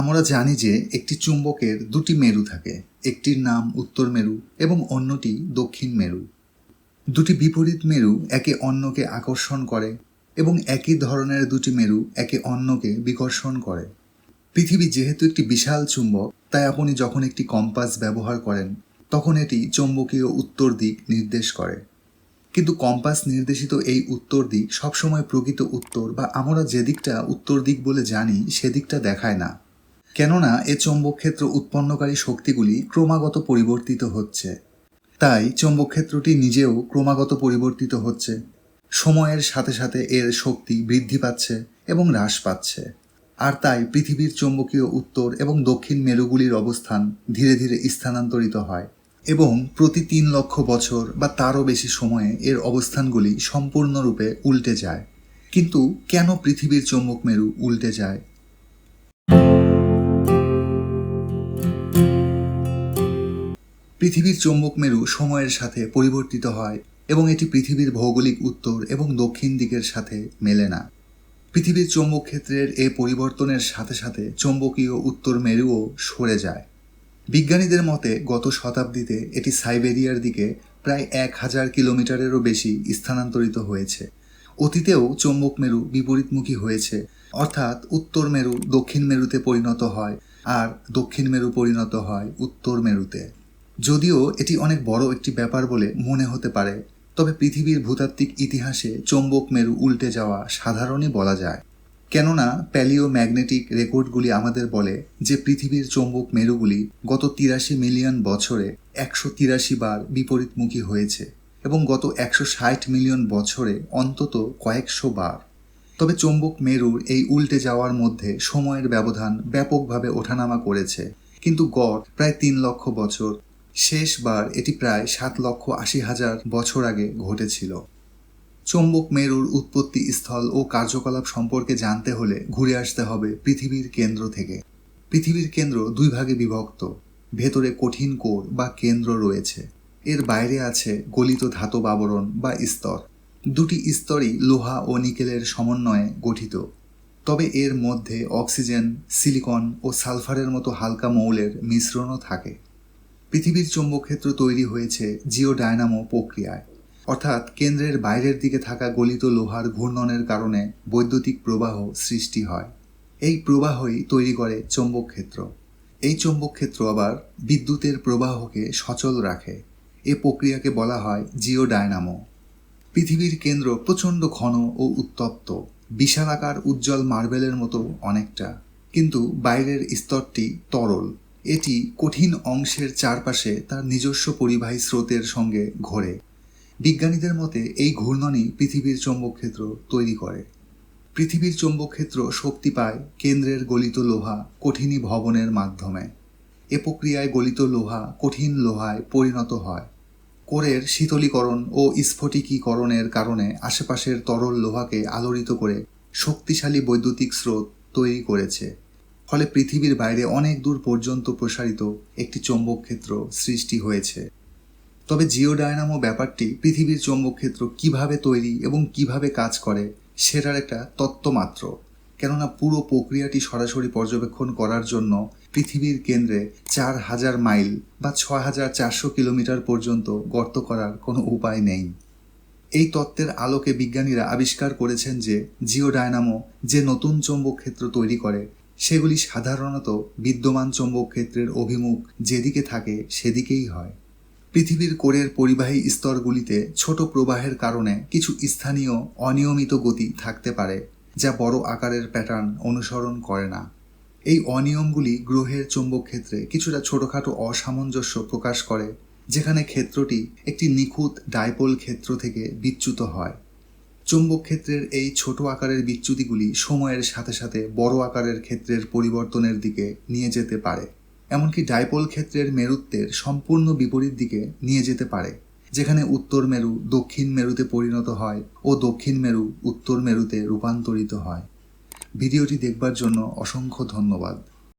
আমরা জানি যে একটি চুম্বকের দুটি মেরু থাকে, একটির নাম উত্তর মেরু এবং অন্যটি দক্ষিণ মেরু। দুটি বিপরীত মেরু একে অন্যকে আকর্ষণ করে এবং একই ধরনের দুটি মেরু একে অন্যকে বিকর্ষণ করে। পৃথিবী যেহেতু একটি বিশাল চুম্বক, তাই আপনি যখন একটি কম্পাস ব্যবহার করেন, তখন এটি চৌম্বকীয় উত্তর দিক নির্দেশ করে। কিন্তু কম্পাস নির্দেশিত এই উত্তর দিক সবসময় প্রকৃত উত্তর বা আমরা যে দিকটা উত্তর দিক বলে জানি সেদিকটা দেখায় না। কেননা এ চৌম্বক ক্ষেত্র উৎপন্নকারী শক্তিগুলি ক্রমাগত পরিবর্তিত হচ্ছে। তাই চৌম্বক ক্ষেত্রটি নিজেও ক্রমাগত পরিবর্তিত হচ্ছে। সময়ের সাথে সাথে এর শক্তি বৃদ্ধি পাচ্ছে এবং হ্রাস পাচ্ছে। আর তাই পৃথিবীর চৌম্বকীয় উত্তর এবং দক্ষিণ মেরুগুলির অবস্থান ধীরে ধীরে স্থানান্তরিত হয় এবং প্রতি তিন লক্ষ বছর বা তারও বেশি সময়ে এর অবস্থানগুলি সম্পূর্ণরূপে উল্টে যায়। কিন্তু কেন পৃথিবীর চৌম্বক মেরু উল্টে যায়? পৃথিবীর চৌম্বক মেরু সময়ের সাথে পরিবর্তিত হয় এবং এটি পৃথিবীর ভৌগোলিক উত্তর এবং দক্ষিণ দিকের সাথে মেলে না। পৃথিবীর চৌম্বক ক্ষেত্রের এ পরিবর্তনের সাথে সাথে চৌম্বকীয় উত্তর মেরুও সরে যায়। বিজ্ঞানীদের মতে, গত শতাব্দীতে এটি সাইবেরিয়ার দিকে প্রায় এক হাজার কিলোমিটারেরও বেশি স্থানান্তরিত হয়েছে। অতীতেও চৌম্বক মেরু বিপরীতমুখী হয়েছে, অর্থাৎ উত্তর মেরু দক্ষিণ মেরুতে পরিণত হয় আর দক্ষিণ মেরু পরিণত হয় উত্তর মেরুতে। যদিও এটি অনেক বড় একটি ব্যাপার বলে মনে হতে পারে, তবে পৃথিবীর ভূতাত্ত্বিক ইতিহাসে চৌম্বক মেরু উল্টে যাওয়া সাধারণই বলা যায়। কেননা প্যালিও ম্যাগনেটিক রেকর্ডগুলি আমাদের বলে যে পৃথিবীর চৌম্বক মেরুগুলি গত তিরাশি মিলিয়ন বছরে একশো তিরাশি বার বিপরীতমুখী হয়েছে এবং গত একশো ষাট মিলিয়ন বছরে অন্তত কয়েকশো বার। তবে চৌম্বক মেরুর এই উল্টে যাওয়ার মধ্যে সময়ের ব্যবধান ব্যাপকভাবে ওঠানামা করেছে। কিন্তু গড় প্রায় তিন লক্ষ বছর শেষবার এটি প্রায় সাত লক্ষ আশি হাজার বছর আগে ঘটেছিল। চৌম্বক মেরুর উৎপত্তি স্থল ও কার্যকলাপ সম্পর্কে জানতে হলে ঘুরে আসতে হবে পৃথিবীর কেন্দ্র থেকে। পৃথিবীর কেন্দ্র দুই ভাগে বিভক্ত। ভেতরে কঠিন কোর বা কেন্দ্র রয়েছে। এর বাইরে আছে গলিত ধাতব আবরণ বা স্তর। দুটি স্তরই লোহা ও নিকেলের সমন্বয়ে গঠিত। তবে এর মধ্যে অক্সিজেন, সিলিকন ও সালফারের মতো হালকা মৌলের মিশ্রণও থাকে। পৃথিবীর চৌম্বকক্ষেত্র তৈরি হয়েছে জিও ডায়নামো প্রক্রিয়ায়। অর্থাৎ কেন্দ্রের বাইরের দিকে থাকা গলিত লোহার ঘূর্ণনের কারণে বৈদ্যুতিক প্রবাহ সৃষ্টি হয়। এই প্রবাহই তৈরি করে চৌম্বক ক্ষেত্র এই চৌম্বক ক্ষেত্র আবার বিদ্যুতের প্রবাহকে সচল রাখে। এ প্রক্রিয়াকে বলা হয় জিও ডায়নামো পৃথিবীর কেন্দ্র প্রচণ্ড ঘন ও উত্তপ্ত। বিশালাকার উজ্জ্বল মার্বেলের মতো অনেকটা। কিন্তু বাইরের স্তরটি তরল। এটি কঠিন অংশের চারপাশে তার নিজস্ব পরিবাহী স্রোতের সঙ্গে ঘোরে। বিজ্ঞানীদের মতে, এই ঘূর্ণনই পৃথিবীর চৌম্বকক্ষেত্র তৈরি করে। পৃথিবীর চৌম্বকক্ষেত্র শক্তি পায় কেন্দ্রের গলিত লোহা কঠিনী ভবনের মাধ্যমে। এ প্রক্রিয়ায় গলিত লোহা কঠিন লোহায় পরিণত হয়। কোরের শীতলীকরণ ও স্ফটিকীকরণের কারণে আশেপাশের তরল লোহাকে আলোড়িত করে শক্তিশালী বৈদ্যুতিক স্রোত তৈরি করেছে। ফলে পৃথিবীর বাইরে অনেক দূর পর্যন্ত প্রসারিত একটি চৌম্বক ক্ষেত্র সৃষ্টি হয়েছে। তবে জিওডায়নামো ব্যাপারটি পৃথিবীর চৌম্বক ক্ষেত্র কীভাবে তৈরি এবং কীভাবে কাজ করে সেটার একটা তত্ত্ব মাত্র। কেননা পুরো প্রক্রিয়াটি সরাসরি পর্যবেক্ষণ করার জন্য পৃথিবীর কেন্দ্রে চার হাজার মাইল বা ছ হাজার চারশো কিলোমিটার পর্যন্ত গর্ত করার কোনো উপায় নেই। এই তত্ত্বের আলোকে বিজ্ঞানীরা আবিষ্কার করেছেন যে জিওডায়নামো যে নতুন চৌম্বক ক্ষেত্র তৈরি করে সেগুলি সাধারণত বিদ্যমান চৌম্বক ক্ষেত্রের অভিমুখ যেদিকে থাকে সেদিকেই হয়। পৃথিবীর কোরের পরিবাহী স্তরগুলিতে ছোট প্রবাহের কারণে কিছু স্থানীয় অনিয়মিত গতি থাকতে পারে, যা বড় আকারের প্যাটার্ন অনুসরণ করে না। এই অনিয়মগুলি গ্রহের চৌম্বক ক্ষেত্রে কিছুটা ছোটখাটো অসামঞ্জস্য প্রকাশ করে, যেখানে ক্ষেত্রটি একটি নিখুঁত ডাইপোল ক্ষেত্র থেকে বিচ্যুত হয়। চৌম্বক ক্ষেত্রের এই ছোট আকারের বিচ্যুতিগুলি সময়ের সাথে সাথে বড় আকারের ক্ষেত্রের পরিবর্তনের দিকে নিয়ে যেতে পারে। এমনকি ডাইপোল ক্ষেত্রের মেরুত্বের সম্পূর্ণ বিপরীত দিকে নিয়ে যেতে পারে, যেখানে উত্তর মেরু দক্ষিণ মেরুতে পরিণত হয় ও দক্ষিণ মেরু উত্তর মেরুতে রূপান্তরিত হয়। ভিডিওটি দেখবার জন্য অসংখ্য ধন্যবাদ।